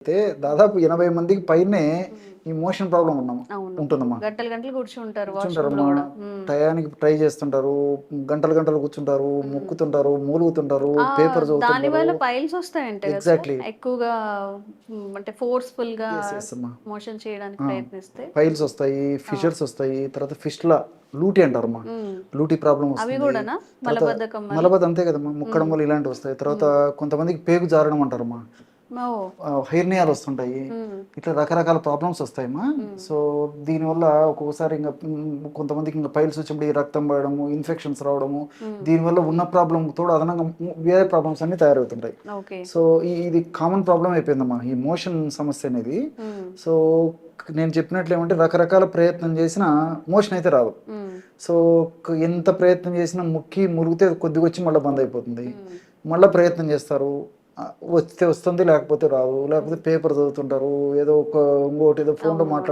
అయితే దాదాపు ఎనభై మందికి పైనే ఈ మోషన్ ప్రాబ్లం ఉన్నాం అవును. ఉంటుందమ్మా. గంటలు గంటలు కూర్చుంటారు కూర్చుంటారమ్మా. టయానికి ట్రై చేస్తుంటారు గంటలు గంటలు కూర్చుంటారు ముక్కుతుంటారు మూలుగుతుంటారు పేపర్ దాని వల్ల చదువుతుంటారు పైల్స్ వస్తాయంటే. సార్? ఎక్కువగా అంటే ఫోర్స్ఫుల్గా అమ్మా. మోషన్ చేయడానికి ప్రయత్నిస్తే? ఫైల్స్ వస్తాయి ఫిషర్స్ వస్తాయి తర్వాత ఫిష్ల లూటీ అంటారమ్మా. లూటీ ప్రాబ్లం వస్తుంది. మలబద్ధకం? మలబద్ధ అంతే కదమ్మా. ముక్కడం వల్ల ఇలాంటివి వస్తాయి. తర్వాత కొంతమందికి పేగు జారడం అంటారమ్మా ఓ హెయిర్నియాలు వస్తుంటాయి. ఇట్లా రకరకాల ప్రాబ్లమ్స్ వస్తాయమ్మా. సో దీనివల్ల ఒక్కొక్కసారి ఇంకా కొంతమందికి ఇంకా పైల్స్ వచ్చినప్పుడు రక్తం పడడము ఇన్ఫెక్షన్స్ రావడము దీనివల్ల ఉన్న ప్రాబ్లం తోడు అదనంగా వేరే ప్రాబ్లమ్స్ అన్ని తయారవుతుంటాయి. సో ఇది కామన్ ప్రాబ్లం అయిపోయిందమ్మా ఈ మోషన్ సమస్య అనేది. సో నేను చెప్పినట్లు ఏమంటే రకరకాల ప్రయత్నం చేసినా మోషన్ అయితే రాదు. సో ఎంత ప్రయత్నం చేసినా ముక్కి ములిగితే కొద్దిగా వచ్చి మళ్ళీ బంద్ అయిపోతుంది. మళ్ళీ ప్రయత్నం చేస్తారు. వస్తే వస్తుంది లేకపోతే రాదు లేకపోతే పేపర్ చదువుతుంటారు ఏదో ఒక ఇంకోటి ఏదో ఫోన్లో మాట్లాడు